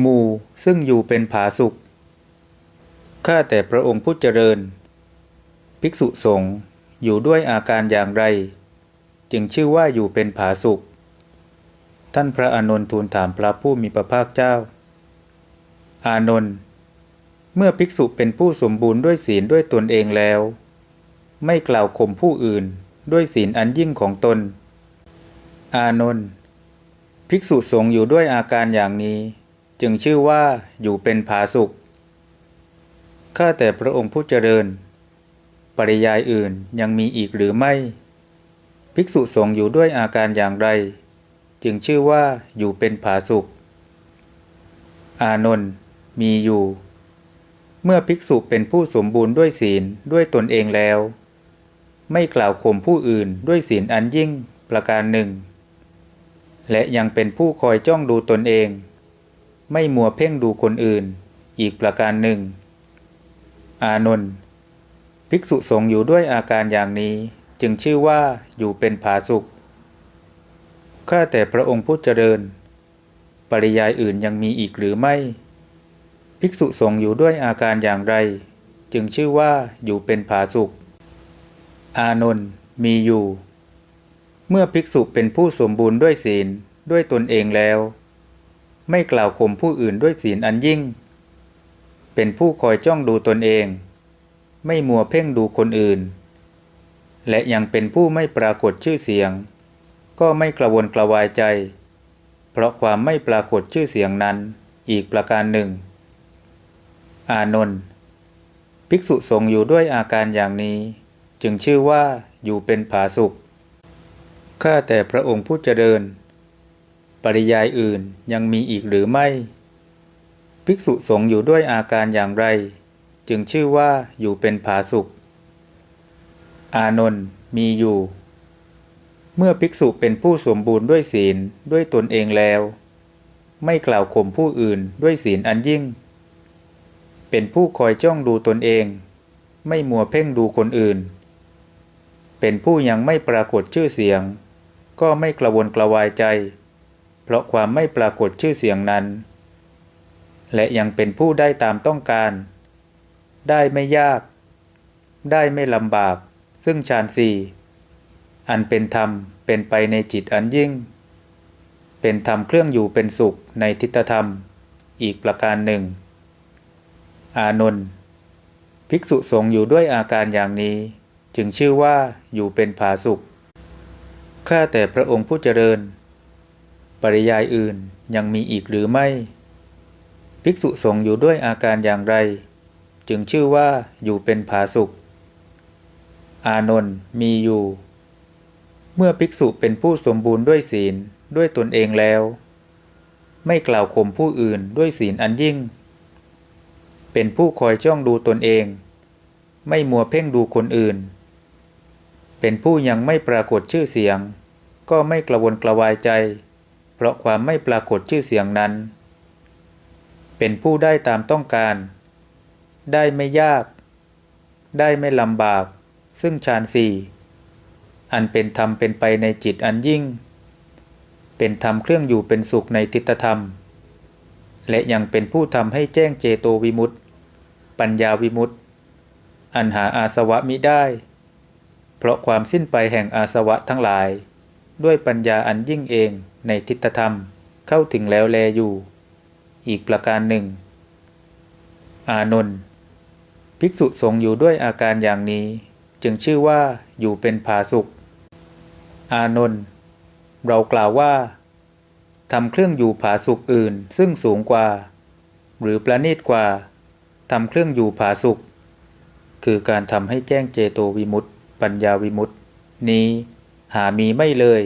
หมู่ซึ่งอยู่เป็นผาสุข ข้าแต่พระองค์ผู้เจริญ ภิกษุสงฆ์อยู่ด้วยอาการอย่างไร จึงชื่อว่าอยู่เป็นผาสุข ท่านพระอานนท์ทูลถามพระผู้มีพระภาคเจ้า อานนท์เมื่อภิกษุเป็นผู้สมบูรณ์ด้วยศีลด้วยตนเองแล้ว ไม่กล่าวข่มผู้อื่นด้วยศีลอันยิ่งของตน อานนท์ภิกษุสงฆ์อยู่ด้วยอาการอย่างนี้ จึงชื่อว่าอยู่เป็นผาสุข ข้าแต่พระองค์ผู้เจริญ ปริยายอื่นยังมีอีกหรือไม่ ภิกษุสงฆ์อยู่ด้วยอาการอย่างไร จึงชื่อว่าอยู่เป็นผาสุข อานนท์มีอยู่ เมื่อภิกษุเป็นผู้สมบูรณ์ด้วยศีลด้วยตนเองแล้ว ไม่กล่าวข่มผู้อื่นด้วยศีลอันยิ่งประการหนึ่ง และยังเป็นผู้คอยจ้องดูตนเอง ไม่มัวเพ่งดูคนอื่น อีกประการหนึ่ง อานนท์ภิกษุสงฆ์อยู่ด้วยอาการอย่างนี้จึงชื่อว่าอยู่เป็นผาสุขข้าแต่พระองค์ผู้เจริญ ปริยายอื่นยังมีอีกหรือไม่ ภิกษุสงฆ์อยู่ด้วยอาการอย่างไร จึงชื่อว่าอยู่เป็นผาสุขอานนท์มีอยู่ เมื่อภิกษุเป็นผู้สมบูรณ์ด้วยศีลด้วยตนเองแล้ว ไม่กล่าวข่มผู้อื่นด้วยศีลอันยิ่ง เป็นผู้คอยจ้องดูตนเอง ไม่มัวเพ่งดูคนอื่น และยังเป็นผู้ไม่ปรากฏชื่อเสียง ก็ไม่กระวนกระวายใจ เพราะความไม่ปรากฏชื่อเสียงนั้นอีกประการหนึ่ง อานนท์ภิกษุสงฆ์อยู่ด้วยอาการอย่างนี้ จึงชื่อว่าอยู่เป็นผาสุขข้าแต่พระองค์ผู้เจริญ ปริยายอื่นยังมีอีกหรือไม่ ภิกษุสงฆ์อยู่ด้วยอาการอย่างไร จึงชื่อว่าอยู่เป็นผาสุข อานนท์มีอยู่ เมื่อภิกษุเป็นผู้สมบูรณ์ด้วยศีลด้วยตนเองแล้ว ไม่กล่าวข่มผู้อื่นด้วยศีลอันยิ่ง เป็นผู้คอยจ้องดูตนเอง ไม่มัวเพ่งดูคนอื่น เป็นผู้ยังไม่ปรากฏชื่อเสียง ก็ไม่กระวนกระวายใจ เพราะความไม่ปรากฏชื่อเสียงนั้น และยังเป็นผู้ได้ตามต้องการ ได้ไม่ยาก ได้ไม่ลำบาก ซึ่งฌานสี่อันเป็นธรรมเป็นไปในจิตอันยิ่ง เป็นธรรมเครื่องอยู่เป็นสุขในทิฏฐธรรม อีกประการหนึ่ง อานนท์ภิกษุสงฆ์อยู่ด้วยอาการอย่างนี้ จึงชื่อว่าอยู่เป็นผาสุขข้าแต่พระองค์ผู้เจริญ ปริยายอื่นยังมีอีกหรือไม่ ภิกษุสงฆ์อยู่ด้วยอาการอย่างไร จึงชื่อว่าอยู่เป็นผาสุขอานนท์มีอยู่ เมื่อภิกษุเป็นผู้สมบูรณ์ด้วยศีลด้วยตนเองแล้ว ไม่กล่าวข่มผู้อื่นด้วยศีลอันยิ่ง เป็นผู้คอยจ้องดูตนเอง ไม่มัวเพ่งดูคนอื่น เป็นผู้ยังไม่ปรากฏชื่อเสียง ก็ไม่กระวนกระวายใจ เพราะความไม่ปรากฏชื่อเสียงนั้น เป็นผู้ได้ตามต้องการ ได้ไม่ยาก ได้ไม่ลำบาก ซึ่งฌานสี่อันเป็นธรรมเป็นไปในจิตอันยิ่ง เป็นธรรมเครื่องอยู่เป็นสุขในทิฏฐธรรม และยังเป็นผู้ทำให้แจ้งเจโตวิมุตติ ปัญญาวิมุตติ อันหาอาสวะมิได้ เพราะความสิ้นไปแห่งอาสวะทั้งหลาย ด้วยปัญญาอันยิ่งเองในทิฏฐธรรมเข้าถึงแล้วแลอยู่ อีกประการหนึ่ง อานนท์ภิกษุสงฆ์อยู่ด้วยอาการอย่างนี้ จึงชื่อว่าอยู่เป็นผาสุข อานนท์เรากล่าวว่าทำเครื่องอยู่ผาสุขอื่นซึ่งสูงกว่า หรือประณีตกว่าทำเครื่องอยู่ผาสุข คือการทำให้แจ้งเจโตวิมุตติปัญญาวิมุตตินี้ หามีไม่เลย